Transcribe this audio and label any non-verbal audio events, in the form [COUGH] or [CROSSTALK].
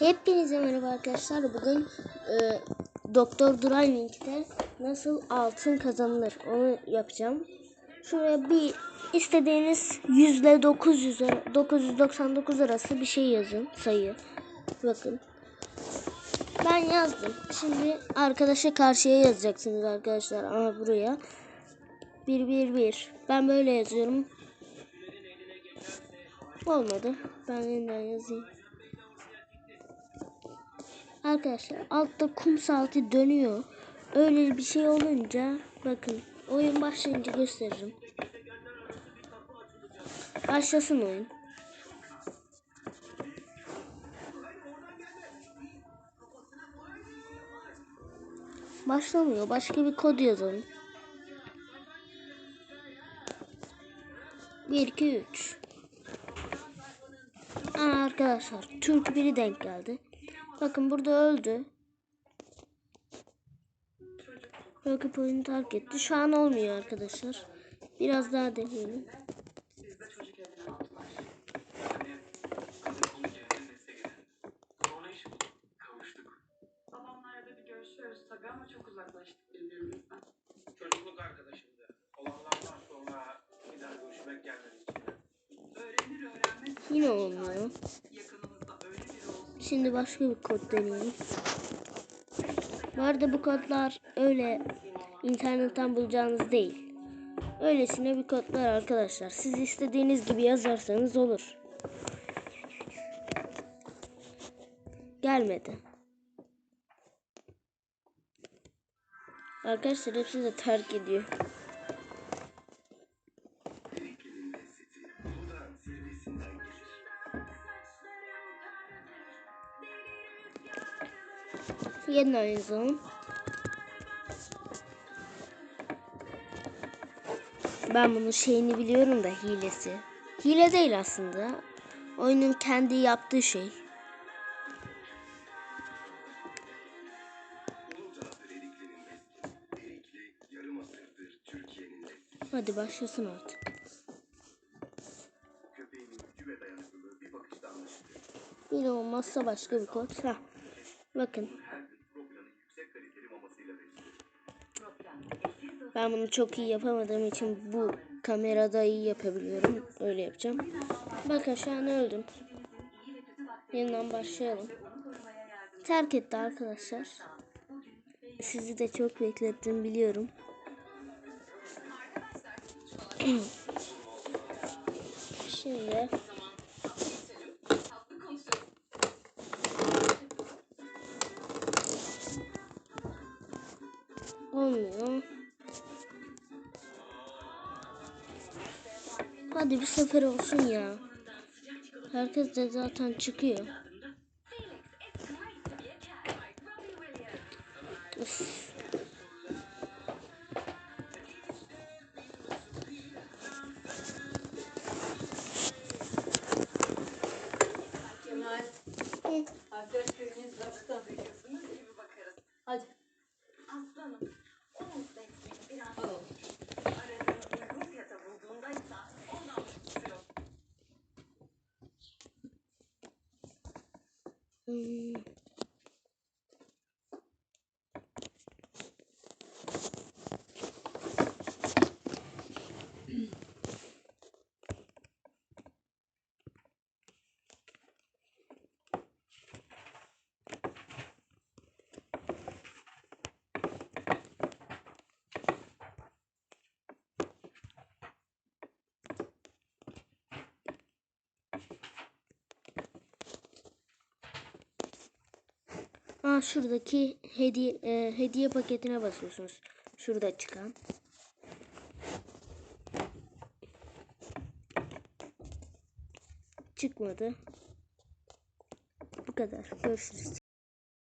Hepinize merhaba arkadaşlar. Bugün e, Doktor Driving'de nasıl altın kazanılır onu yapacağım. Şuraya bir istediğiniz yüzde 900 ara- 999 arası bir şey yazın sayı. Bakın. Ben yazdım. Şimdi arkadaşa karşıya yazacaksınız arkadaşlar. Ama buraya. 1 1 1. Ben böyle yazıyorum. Olmadı. Ben yeniden yazayım. Arkadaşlar altta kum saati dönüyor. Öyle bir şey olunca bakın oyun başlayınca gösteririm. Başlasın oyun. Başlamıyor. Başka bir kod yazalım. 1 2 3 Aa, arkadaşlar Türk biri denk geldi. Bakın burada öldü. Rakip oyunu terk etti. Şu an olmuyor arkadaşlar. Biraz daha deneyelim. Yine olmuyor. Şimdi başka bir kod deneyelim. Bu arada bu kodlar öyle internetten bulacağınız değil. Öylesine bir kodlar arkadaşlar. Siz istediğiniz gibi yazarsanız olur. Gelmedi. Arkadaşlar hepsi de terk ediyor. Yeniden yazalım. Ben bunun şeyini biliyorum da hilesi. Hile değil aslında. Oyunun kendi yaptığı şey. Hadi başlasın artık. Yine olmazsa başka bir kod. Heh. Bakın. Ben bunu çok iyi yapamadığım için bu kamerada iyi yapabiliyorum. Öyle yapacağım. Bakın şu an öldüm. Yeniden başlayalım. Terk etti arkadaşlar. Sizi de çok beklettim biliyorum. [CLEARS THROAT] Şimdi Hadi bir sefer olsun ya. Herkes de zaten çıkıyor. Üf. 嗯。Aa, şuradaki hediye e, hediye paketine basıyorsunuz. Şurada çıkan. Çıkmadı. Bu kadar. Görüşürüz.